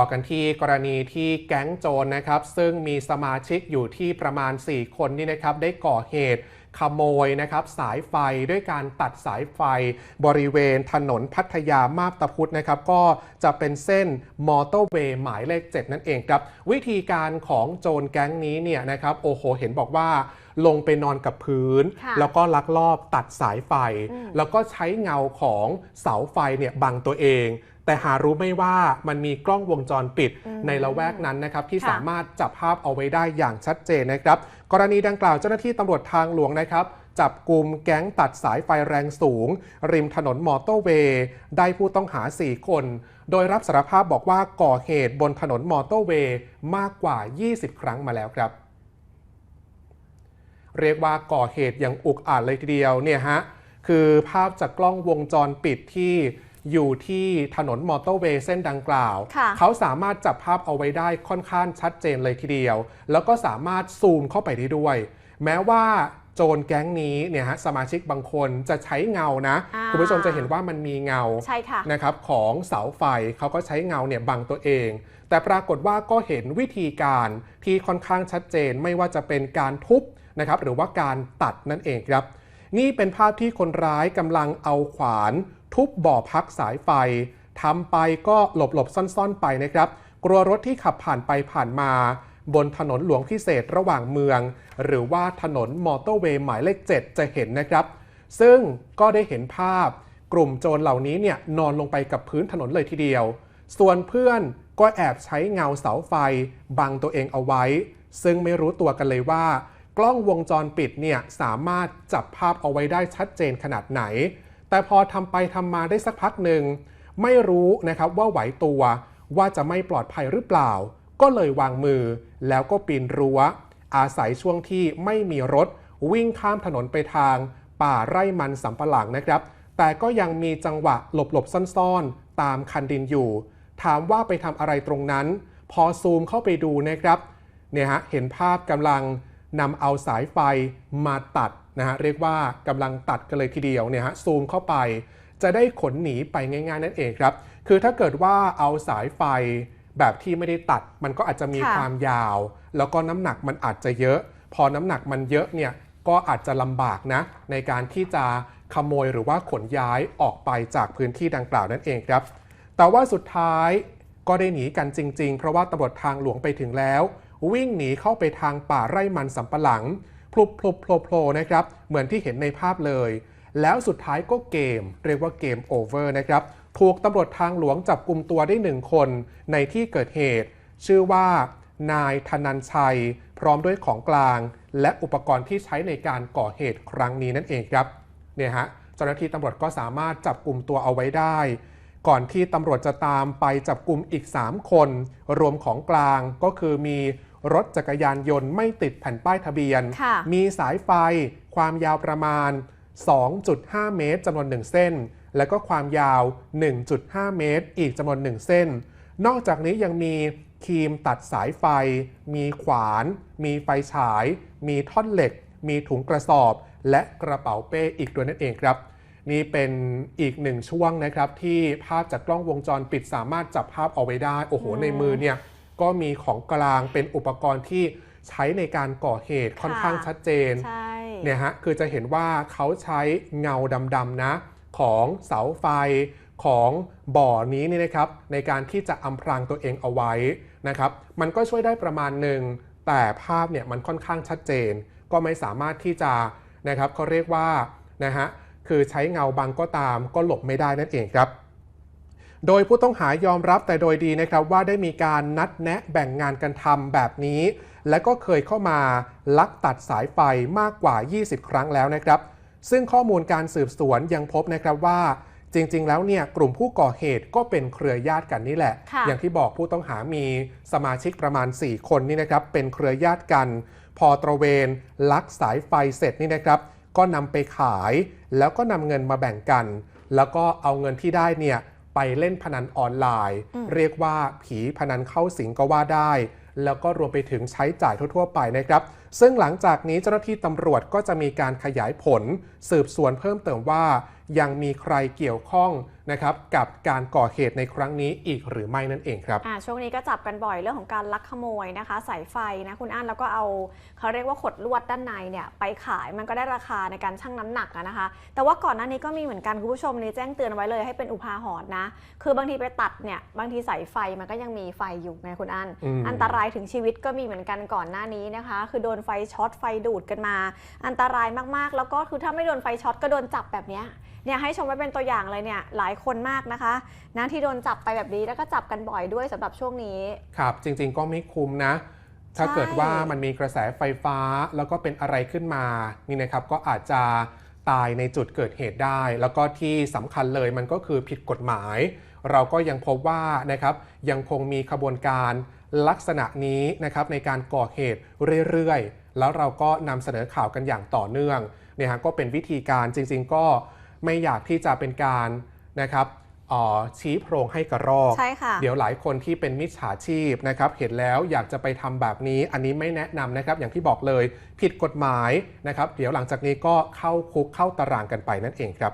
ต่อกันที่กรณีที่แก๊งโจรนะครับ ซึ่งมีสมาชิกอยู่ที่ประมาณ 4 คนนี่นะครับ ได้ก่อเหตุขโมยนะครับสายไฟด้วยการตัดสายไฟ บริเวณถนนพัทยามาบตาพุธนะครับ ก็จะเป็นเส้นมอเตอร์เวย์หมายเลข 7 นั่นเองครับ วิธีการของโจรแก๊งนี้เนี่ยนะครับโอ้โหเห็นบอกว่าลงไปนอนกับพื้นค่ะแล้วก็ลักลอบตัดสายไฟอืมแล้วก็ใช้เงาของเสาไฟเนี่ยบังตัวเอง แต่หารู้ไม่ว่ามันมีกล้องวงจรปิดอืมในละแวกนั้นนะครับที่ค่ะสามารถจับภาพเอาไว้ได้อย่างชัดเจนนะครับ กรณีดังกล่าวเจ้าหน้าที่ตำรวจทางหลวงนะครับจับกลุ่มแก๊งตัดสายไฟแรงสูง ริมถนนมอเตอร์เวย์ ได้ผู้ต้องหา 4 คน โดยรับสารภาพบอกว่าก่อเหตุบนถนนมอเตอร์เวย์มากกว่า 20 ครั้งมาแล้วครับ เรียกว่าก่อเหตุอย่างอุกอาจเลยทีเดียวเนี่ยฮะคือภาพจากกล้องวงจรปิดที่ อยู่ที่ถนนมอเตอร์เวย์เส้นดังกล่าวค่ะเขาสามารถจับภาพเอาไว้ได้ค่อนข้างชัดเจนเลยทีเดียว แล้วก็สามารถซูมเข้าไปได้ด้วย แม้ว่าโจรแก๊งนี้เนี่ยฮะสมาชิกบางคนจะใช้เงานะอ่าคุณผู้ชมจะเห็นว่ามันมีเงาใช่ค่ะนะครับของเสาไฟเขาก็ใช้เงาเนี่ยบังตัวเอง แต่ปรากฏว่าก็เห็นวิธีการที่ค่อนข้างชัดเจนไม่ว่าจะเป็นการทุบนะครับหรือว่าการตัดนั่นเองครับ นี่เป็นภาพที่คนร้ายกำลังเอาขวาน ทุบบ่อพักสายไฟทำไปก็หลบหลบซ่อนๆไปนะครับ กลัวรถที่ขับผ่านไปผ่านมา บนถนนหลวงพิเศษระหว่างเมือง หรือว่าถนนมอเตอร์เวย์หมายเลข 7 จะเห็นนะครับ ซึ่งก็ได้เห็นภาพ กลุ่มโจรเหล่านี้เนี่ยนอนลงไปกับพื้นถนนเลยทีเดียว ส่วนเพื่อนก็แอบใช้เงาเสาไฟ บังตัวเองเอาไว้ ซึ่งไม่รู้ตัวกันเลยว่า กล้องวงจรปิดเนี่ยสามารถจับภาพเอาไว้ได้ชัดเจนขนาดไหน แต่พอทำไปทำมาได้สักพักหนึ่ง ไม่รู้นะครับว่าไหวตัวว่าจะไม่ปลอดภัยหรือเปล่า ก็เลยวางมือ แล้วก็ปีนรั้ว อาศัยช่วงที่ไม่มีรถ วิ่งข้ามถนนไปทาง ป่าไร่มันสำปะหลังนะครับ แต่ก็ยังมีจังหวะหลบหลบๆซ่อนๆ ตามคันดินอยู่ ถามว่าไปทำอะไรตรงนั้น พอซูมเข้าไปดูนะครับเนี่ยฮะเห็นภาพกำลังนำเอาสายไฟมาตัด นะฮะเรียกว่ากำลังตัดกันเลยทีเดียวเนี่ยฮะซูมเข้าไป จะได้ขนหนีไปง่าย ๆ นั่นเองครับ คือถ้าเกิดว่าเอาสายไฟแบบที่ไม่ได้ตัด มันก็อาจจะมีค่ะความยาว แล้วก็น้ำหนักมันอาจจะเยอะ พอน้ำหนักมันเยอะเนี่ยก็อาจจะลำบากนะ ในการที่จะขโมยหรือว่าขนย้ายออกไปจากพื้นที่ดังกล่าวนั่นเองครับ แต่ว่าสุดท้ายก็ได้หนีกันจริง ๆ เพราะว่าตำรวจทางหลวงไปถึงแล้ว วิ่งหนีเข้าไปทางป่าไร่มันสำปะหลัง พลุบพลุบโผล่โผล่นะครับ เหมือนที่เห็นในภาพเลย แล้วสุดท้ายก็เกม เรียกว่าเกมโอเวอร์นะครับ ถูกตำรวจทางหลวงจับกลุ่มตัวได้หนึ่งคนในที่เกิดเหตุ ชื่อว่านายธนันชัย พร้อมด้วยของกลาง และอุปกรณ์ที่ใช้ในการก่อเหตุครั้งนี้นั่นเองครับเนี่ยฮะเจ้าหน้าที่ตำรวจก็สามารถจับกลุ่มตัวเอาไว้ได้ ก่อนที่ตำรวจจะตามไปจับกลุ่มอีก 3 คน รวมของกลางก็คือมี รถจักรยานยนต์ไม่ติดแผ่นป้ายทะเบียนค่ะมีสายไฟ ความยาวประมาณ 2.5 เมตรจำนวน 1 เส้น และก็ความยาว 1.5 เมตร อีกจำนวน 1 เส้น นอกจากนี้ยังมีครีมตัดสายไฟ มีขวาน มีไฟฉาย มีท่อนเหล็ก มีถุงกระสอบ และกระเป๋าเป้อีกด้วยนั่นเองครับ นี่เป็นอีกหนึ่งช่วงนะครับที่ภาพจากกล้องวงจรปิดสามารถจับภาพเอาไว้ได้ โอ้โหอืมในมือเนี่ย ก็มีของกลางเป็นอุปกรณ์ที่ใช้ในการก่อเหตุค่อนข้างชัดเจนใช่เนี่ยฮะคือจะเห็นว่าเขาใช้เงาดำๆนะ ของเสาไฟของบ่อนี้นี่นะครับในการที่จะอำพรางตัวเองเอาไว้นะครับ มันก็ช่วยได้ประมาณหนึ่งแต่ภาพเนี่ยมันค่อนข้างชัดเจน ก็ไม่สามารถที่จะนะครับเขาเรียกว่านะฮะคือใช้เงาบังก็ตามก็หลบไม่ได้นั่นเองครับ โดยผู้ต้องหายอมรับแต่โดยดีนะครับว่าได้มีการนัดแนะแบ่งงานกันทำแบบนี้ และก็เคยเข้ามาลักตัดสายไฟมากกว่า 20 ครั้งแล้วนะครับ ซึ่งข้อมูลการสืบสวนยังพบนะครับว่าจริง ๆ แล้วเนี่ยกลุ่มผู้ก่อเหตุก็เป็นเครือญาติกันนี่แหละค่ะอย่างที่บอกผู้ต้องหามีสมาชิกประมาณ 4 คนนี่นะครับ เป็นเครือญาติกัน พอตระเวนลักสายไฟเสร็จนี่นะครับ ก็นำไปขาย แล้วก็นำเงินมาแบ่งกัน แล้วก็เอาเงินที่ได้เนี่ย ไปเล่นพนันออนไลน์อืมเรียกว่าผีพนันเข้าสิงก็ว่าได้ แล้วก็รวมไปถึงใช้จ่ายทั่ว ๆ ไปนะครับ ซึ่งหลังจากนี้เจ้าหน้าที่ตำรวจก็จะมีการขยายผล สืบสวนเพิ่มเติมว่า ยังมีใครเกี่ยวข้องนะครับกับการก่อเหตุในครั้งนี้อีกหรือไม่นั่นเองครับอ่าช่วงนี้ก็จับกันบ่อยเรื่องของการลักขโมยนะคะ สายไฟนะคุณอั้นแล้วก็เอาเขาเรียกว่าขดลวดด้านในเนี่ยไปขายมันก็ได้ราคาในการชั่งน้ำหนักนะคะ แต่ว่าก่อนหน้านี้ก็มีเหมือนกันคุณผู้ชมนี่แจ้งเตือนไว้เลยให้เป็นอุทาหรณ์นะ คือบางทีไปตัดเนี่ยบางทีสายไฟมันก็ยังมีไฟอยู่ไงคุณอั้นอันตรายถึงชีวิตก็มีเหมือนกันก่อนหน้านี้นะคะ คือโดนไฟช็อตไฟดูดกันมา อันตรายมากๆ แล้วก็คือถ้าไม่โดนไฟช็อตก็โดนจับแบบนี้เนี่ยให้ชมไว้เป็นตัวอย่างเลยเนี่ยหลายคนมากนะคะนะที่โดนจับไปแบบนี้แล้วก็จับกันบ่อยด้วยสำหรับช่วงนี้ ครับ จริงๆก็ไม่คุ้มนะ ถ้าเกิดว่ามันมีกระแสไฟฟ้าแล้วก็เป็นอะไรขึ้นมานี่นะครับก็อาจจะตายในจุดเกิดเหตุได้ แล้วก็ที่สำคัญเลยมันก็คือผิดกฎหมาย เราก็ยังพบว่านะครับยังคงมีขบวนการ ลักษณะนี้นะครับในการก่อเหตุเรื่อยๆ แล้วเราก็นำเสนอข่าวกันอย่างต่อเนื่องเนี่ยฮะก็เป็นวิธีการจริง ๆ ก็ไม่อยากที่จะเป็นการนะครับเอ่อชี้โพรงให้กระรอกใช่ค่ะเดี๋ยวหลายคนที่เป็นมิจฉาชีพนะครับ เห็นแล้วอยากจะไปทำแบบนี้ อันนี้ไม่แนะนำนะครับ อย่างที่บอกเลยผิดกฎหมายนะครับ เดี๋ยวหลังจากนี้ก็เข้าคุกเข้าตารางกันไปนั่นเองครับ